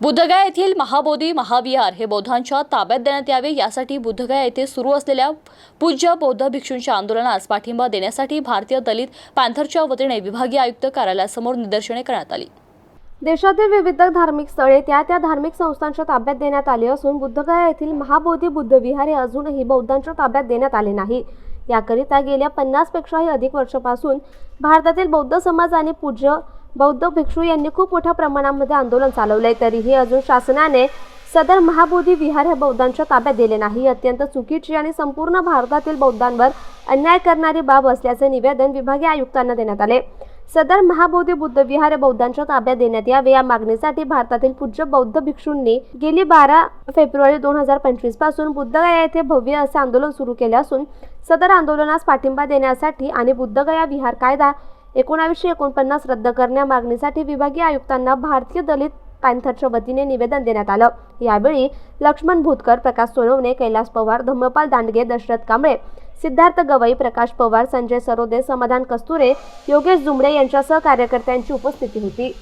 बुद्धगया येथील महाबोधी महाविहार हे बौद्धांच्या ताब्यात देण्यात यावे. यासाठी बुद्धगया येथे सुरू असलेल्या पूज्य बौद्ध भिक्षूंच्या आंदोलनास पाठिंबा देण्यासाठी भारतीय दलित पॅन्थरच्या वतीने विभागीय आयुक्त कार्यालयासमोर निदर्शने करण्यात आली. देशातील विविध धार्मिक स्थळे त्या त्या धार्मिक संस्थांच्या ताब्यात देण्यात आली असून बुद्धगया येथील महाबोधी बुद्धविहार हे अजूनही बौद्धांच्या ताब्यात देण्यात आले नाही. याकरिता गेल्या पन्नासपेक्षाही अधिक वर्षापासून भारतातील बौद्ध समाज आणि पूज्य बौद्ध भिक्षू यांनी खूप मोठ्या प्रमाणामध्ये आंदोलन चालवले तरीही अजून शासनाने सदर महाबोधी विहार हे बौद्धांच्या ताब्यात दिले नाही. अत्यंत चुकीची आणि संपूर्ण भारतातील बौद्धांवर अन्याय करणारी बाब असल्याचे निवेदन विभागीय आयुक्तांना देण्यात आले. सदर महाबोधी बुद्ध विहार हे बौद्धांच्या ताब्यात देण्यात यावे या मागणीसाठी भारतातील पूज्य बौद्ध भिक्षूंनी गेली बारा फेब्रुवारी दोन हजार पंचवीसपासून बुद्धगया येथे भव्य असे आंदोलन सुरू केले असून सदर आंदोलनास पाठिंबा देण्यासाठी आणि बुद्धगया विहार कायदा एकोणावीसशे एकोणपन्नास रद्द करण्या मागणीसाठी विभागीय आयुक्तांना भारतीय दलित पॅन्थरच्या वतीने निवेदन देण्यात आलं. यावेळी लक्ष्मण भूतकर प्रकाश सोनवणे कैलास पवार धम्मपाल दांडगे दशरथ कांबळे सिद्धार्थ गवई प्रकाश पवार संजय सरोदे समाधान कस्तुरे योगेश जुमडे यांच्यासह कार्यकर्त्यांची उपस्थिती होती.